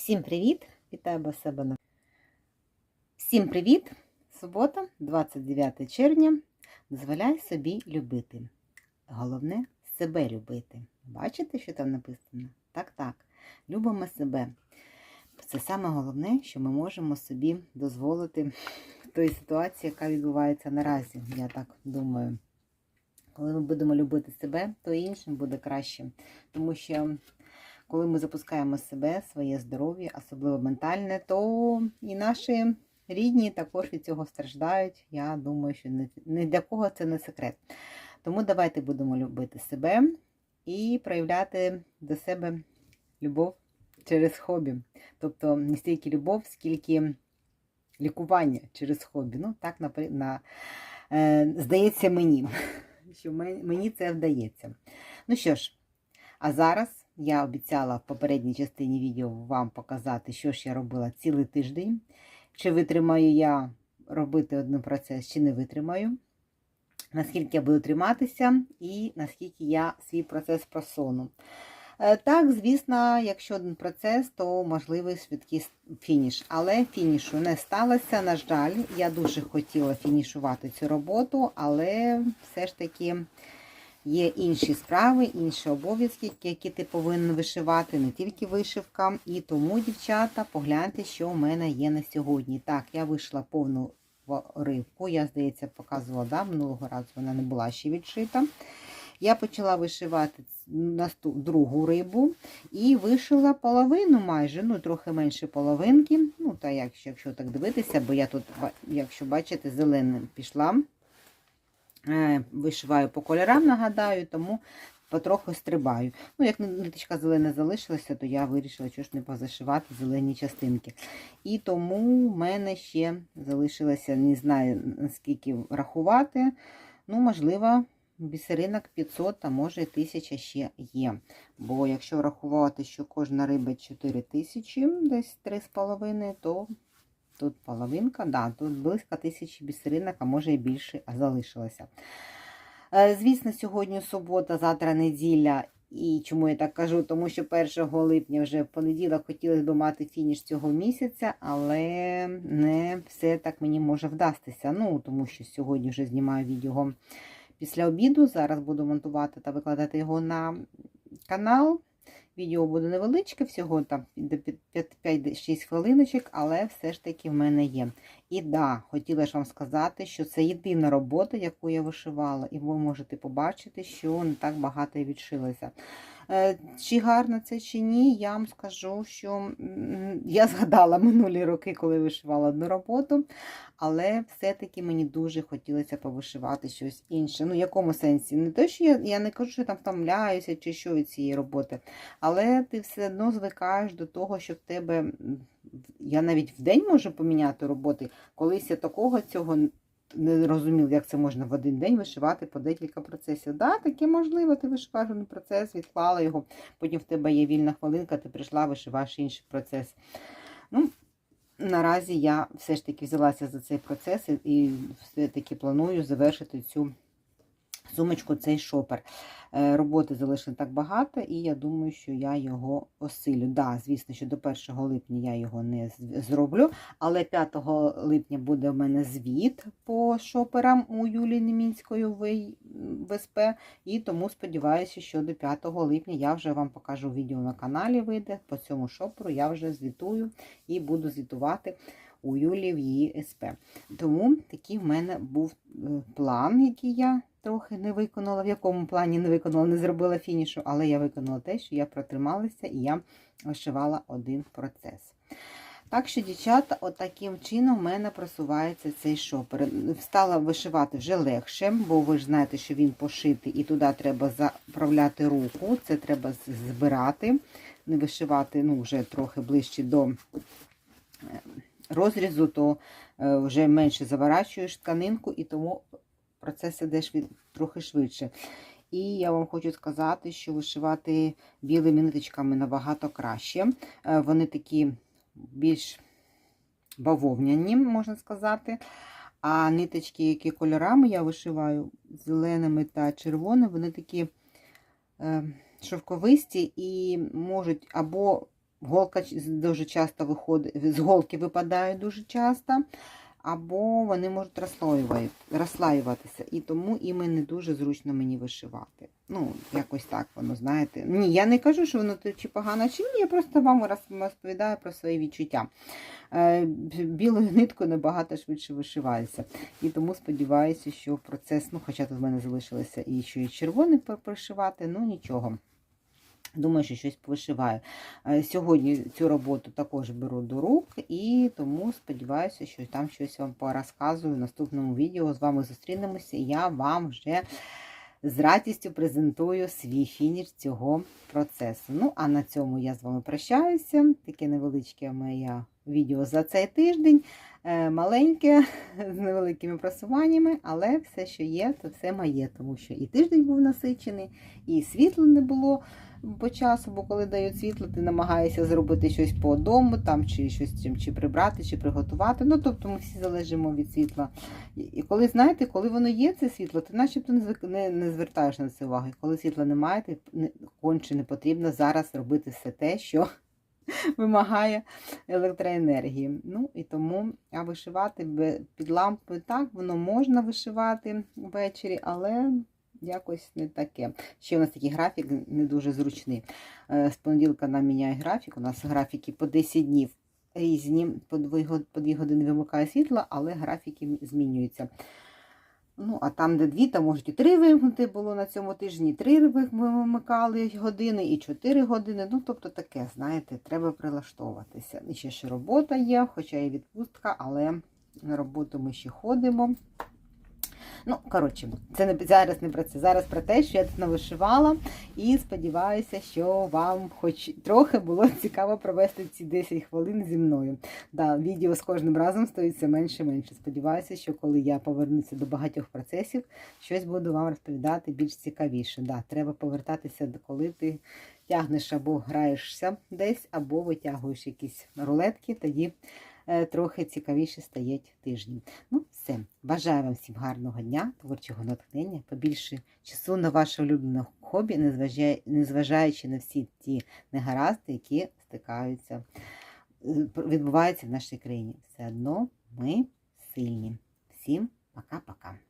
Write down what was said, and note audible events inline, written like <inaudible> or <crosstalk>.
Всім привіт! Вітаю вас Всім привіт! Субота, 29 червня. Дозволяй собі любити. Головне себе любити. Бачите, що там написано? Так, так. Любимо себе. Це саме головне, що ми можемо собі дозволити в той ситуації, яка відбувається наразі. Я так думаю. Коли ми будемо любити себе, то іншим буде краще. Тому що коли ми запускаємо себе, своє здоров'я, особливо ментальне, то і наші рідні також від цього страждають. Я думаю, що ні для кого це не секрет. Тому давайте будемо любити себе і проявляти до себе любов через хобі. Тобто не стільки любов, скільки лікування через хобі. Ну, так, на, на, е, здається мені, <laughs> що мені це вдається. Ну що ж, а зараз. Я обіцяла в попередній частині відео вам показати, що ж я робила цілий тиждень. Чи витримаю я робити один процес, чи не витримаю. Наскільки я буду триматися, і наскільки я свій процес просуну. Так, звісно, якщо один процес, то можливий швидкий фініш. Але фінішу не сталося. На жаль, я дуже хотіла фінішувати цю роботу, але все ж таки. Є інші справи, інші обов'язки, які ти повинен вишивати, не тільки вишивка. І тому, дівчата, погляньте, що у мене є на сьогодні. Так, я вийшла повну рибку, я, здається, показувала, да, минулого разу вона не була ще відшита. Я почала вишивати другу рибу і вишила половину майже, ну, трохи менше половинки. Ну, та якщо, якщо так дивитися, бо я тут, якщо бачите, зеленим пішла. Е, вишиваю по кольорам, нагадаю, тому потроху стрибаю. Ну, як ниточка зелена залишилася, то я вирішила, що ж не позашивати зелені частинки. І тому в мене ще залишилося, не знаю, наскільки рахувати. Ну, можливо, бісеринок 500, а може 1000 ще є. Бо якщо рахувати, що кожна риба 4000, десь 3,5, то Тут половинка, да, тут близько тисячі бісеринок, а може і більше залишилося. Е, звісно, сьогодні субота, завтра неділя. І чому я так кажу? Тому що 1 липня вже в понеділок хотілося б мати фініш цього місяця, але не все так мені може вдастися. Ну, тому що сьогодні вже знімаю відео після обіду. Зараз буду монтувати та викладати його на канал. Відео буде невеличке, всього там 5-6 хвилиночок, але все ж таки в мене є. І да, хотіла ж вам сказати, що це єдина робота, яку я вишивала, і ви можете побачити, що не так багато і відшилося. Е, чи гарно це, чи ні, я вам скажу, що я згадала <laughs> минулі роки, коли вишивала одну роботу, але все-таки мені дуже хотілося повишивати щось інше. Ну, в якому сенсі? Не те, що я я не кажу, що там втомляюся чи що від цієї роботи, але ти все одно звикаєш до того, що в тебе. Я навіть в день можу поміняти роботи. Колись я такого цього не розумів, як це можна в один день вишивати по декілька процесів. Да, таке можливо, ти вишиваєш один процес, відклала його, потім в тебе є вільна хвилинка, ти прийшла, вишиваєш інший процес. Ну, Наразі я все ж таки взялася за цей процес і все-таки планую завершити цю сумочку, цей шопер. Е, роботи залишили так багато, і я думаю, що я його осилю. Да, звісно, що до 1 липня я його не зроблю, але 5 липня буде в мене звіт по шоперам у Юлії Немінської в. І тому сподіваюся, що до 5 липня я вже вам покажу відео на каналі. Вийде по цьому шоперу, я вже звітую і буду звітувати. У Юлії в її СП. Тому такий в мене був е, план, який я трохи не виконала. В якому плані не виконала, не зробила фінішу, але я виконала те, що я протрималася і я вишивала один процес. Так що, дівчата, отаким от чином в мене просувається цей шопер. Стала вишивати вже легше, бо ви ж знаєте, що він пошитий, і туди треба заправляти руку. Це треба збирати, не вишивати ну, вже трохи ближче до е, розрізу, то е, вже менше заворачуєш тканинку, і тому процес іде трохи швидше. І я вам хочу сказати, що вишивати білими ниточками набагато краще. Е, вони такі більш бавовняні, можна сказати. А ниточки, які кольорами я вишиваю зеленими та червоними, вони такі е, шовковисті і можуть або голка дуже часто виходить, з голки випадає дуже часто, або вони можуть розслаюватися. І тому іми не дуже зручно мені вишивати. Ну, якось так воно, знаєте. Ні, я не кажу, що воно чи погано, чи ні, я просто вам розповідаю про свої відчуття. Е, Білою ниткою набагато швидше вишивається. І тому сподіваюся, що процес, ну, хоча тут в мене залишилося і ще і червоний пришивати, ну нічого. Думаю, що щось повишиваю. Е, Сьогодні цю роботу також беру до рук, і тому сподіваюся, що там щось вам порозказую в наступному відео. З вами зустрінемося, я вам вже з радістю презентую свій фініш цього процесу. Ну, а на цьому я з вами прощаюся. Таке невеличке моє відео за цей тиждень. Е, Маленьке, з невеликими просуваннями, але все, що є, то все моє, тому що і тиждень був насичений, і світла не було по часу, бо коли дають світло, ти намагаєшся зробити щось по дому, там, чи щось чим- чи прибрати, чи приготувати. Ну, тобто ми всі залежимо від світла. І- коли, знаєте, коли воно є, це світло, ти начебто не, не, не звертаєш на це уваги. Коли світла немає, ти не, конче не потрібно зараз робити все те, що <laughs> вимагає електроенергії. Ну і тому а вишивати під лампою так, воно можна вишивати ввечері, але якось не таке. Ще у нас такий графік не дуже зручний. Е, З понеділка нам міняє графік. У нас графіки по 10 днів різні, по 2, години вимикає світло, але графіки змінюються. Ну, а там, де дві, там можуть і три вимкнути було на цьому тижні, три ви- вимикали години, і чотири години. Ну, тобто таке, знаєте, треба прилаштовуватися. І ще ще робота є, хоча і відпустка, але на роботу ми ще ходимо. Ну, коротше, це не зараз не про це. Зараз про те, що я тут навишивала, і сподіваюся, що вам хоч трохи було цікаво провести ці 10 хвилин зі мною. Да, відео з кожним разом стоїть все менше і менше. Сподіваюся, що коли я повернуся до багатьох процесів, щось буду вам розповідати більш цікавіше. Да, треба повертатися, коли ти тягнеш або граєшся десь, або витягуєш якісь рулетки, тоді трохи цікавіше стають тижні. Ну, все. Бажаю вам всім гарного дня, творчого натхнення, побільше часу на ваше улюблене хобі, незважаючи, незважаючи на всі ті негаразди, які стикаються, е, відбуваються в нашій країні. Все одно ми сильні. Всім пока-пока.